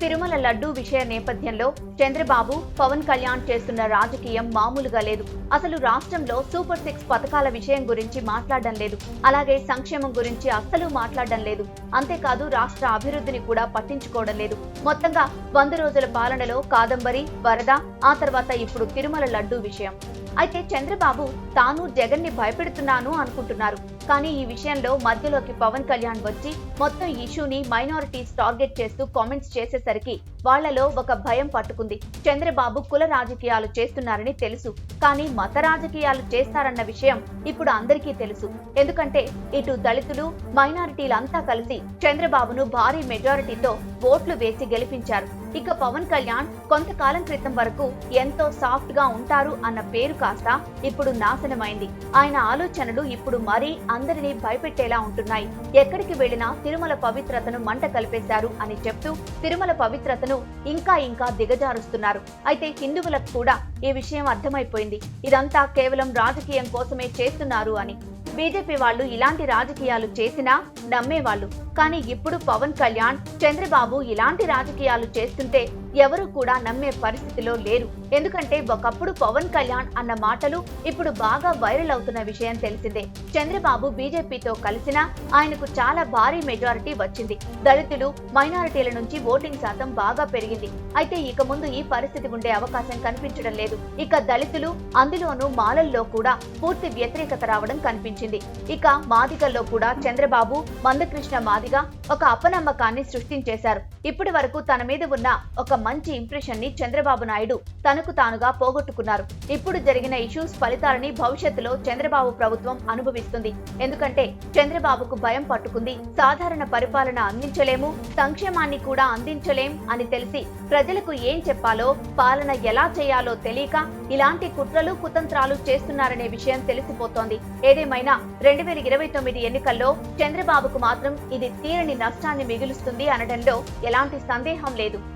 తిరుమల లడ్డూ విషయ నేపథ్యంలో చంద్రబాబు పవన్ కళ్యాణ్ చేస్తున్న రాజకీయం మామూలుగా లేదు. అసలు రాష్ట్రంలో సూపర్ సిక్స్ పథకాల విషయం గురించి మాట్లాడడం లేదు. అలాగే సంక్షేమం గురించి అస్సలు మాట్లాడడం లేదు. అంతేకాదు రాష్ట్ర అభివృద్ధిని కూడా పట్టించుకోవడం లేదు. మొత్తంగా వంద రోజుల పాలనలో కాదంబరి వరద ఆ తర్వాత ఇప్పుడు తిరుమల లడ్డూ విషయం. అయితే చంద్రబాబు తాను జగన్ని భయపెడుతున్నాను అనుకుంటున్నారు. కానీ ఈ విషయంలో మధ్యలోకి పవన్ కళ్యాణ్ వచ్చి మొత్తం ఇష్యూని మైనారిటీస్ టార్గెట్ చేస్తూ కామెంట్స్ చేసేసరికి వాళ్ళలో ఒక భయం పట్టుకుంది. చంద్రబాబు కుల రాజకీయాలు చేస్తున్నారని తెలుసు. కానీ మత రాజకీయాలు చేస్తారన్న విషయం ఇప్పుడు అందరికీ తెలుసు. ఎందుకంటే ఇటు దళితులు మైనారిటీలంతా కలిసి చంద్రబాబును భారీ మెజారిటీతో ఓట్లు వేసి గెలిపించారు. ఇక పవన్ కళ్యాణ్ కొంతకాలం క్రితం వరకు ఎంతో సాఫ్ట్గా ఉంటారు అన్న పేరు కాస్త ఇప్పుడు నాశనమైంది. ఆయన ఆలోచనలు ఇప్పుడు మరీ అందరినీ భయపెట్టేలా ఉంటున్నాయి. ఎక్కడికి వెళ్ళినా తిరుమల పవిత్రతను మంట కలిపేశారు అని చెప్తూ తిరుమల పవిత్రతను ఇంకా ఇంకా దిగజారుస్తున్నారు. అయితే హిందువులకు కూడా ఈ విషయం అర్థమైపోయింది. ఇదంతా కేవలం రాజకీయం కోసమే చేస్తున్నారు అని బీజేపీ వాళ్ళు ఇలాంటి రాజకీయాలు చేసినా నమ్మేవాళ్ళు. కానీ ఇప్పుడు పవన్ కళ్యాణ్ చంద్రబాబు ఇలాంటి రాజకీయాలు చేస్తుంటే ఎవరు కూడా నమ్మే పరిస్థితిలో లేరు. ఎందుకంటే ఒకప్పుడు పవన్ కళ్యాణ్ అన్న మాటలు ఇప్పుడు బాగా వైరల్ అవుతున్న విషయం తెలిసిందే. చంద్రబాబు బీజేపీతో కలిసినా ఆయనకు చాలా భారీ మెజారిటీ వచ్చింది. దళితులు మైనారిటీల నుంచి ఓటింగ్ శాతం బాగా పెరిగింది. అయితే ఇక ముందు ఈ పరిస్థితి ఉండే అవకాశం కనిపించడం లేదు. ఇక దళితులు అందులోనూ మాలల్లో కూడా పూర్తి వ్యతిరేకత రావడం కనిపించింది. ఇక మాదిగల్లో కూడా చంద్రబాబు మందకృష్ణ మాదిగ ఒక అపనమ్మకాన్ని సృష్టించేశారు. ఇప్పటి వరకు తన మీద ఉన్న ఒక మంచి ఇంప్రెషన్ని చంద్రబాబు నాయుడు తనకు తానుగా పోగొట్టుకున్నారు. ఇప్పుడు జరిగిన ఇష్యూస్ ఫలితాలని భవిష్యత్తులో చంద్రబాబు ప్రభుత్వం అనుభవిస్తుంది. ఎందుకంటే చంద్రబాబుకు భయం పట్టుకుంది. సాధారణ పరిపాలన అందించలేము సంక్షేమాన్ని కూడా అందించలేం అని తెలిసి ప్రజలకు ఏం చెప్పాలో పాలన ఎలా చేయాలో తెలియక ఇలాంటి కుట్రలు కుతంత్రాలు చేస్తున్నారనే విషయం తెలిసిపోతోంది. ఏదేమైనా రెండు వేల ఇరవై తొమ్మిది ఎన్నికల్లో చంద్రబాబుకు మాత్రం ఇది తీరని నష్టాన్ని మిగులుస్తుంది అనడంలో ఎలాంటి సందేహం లేదు.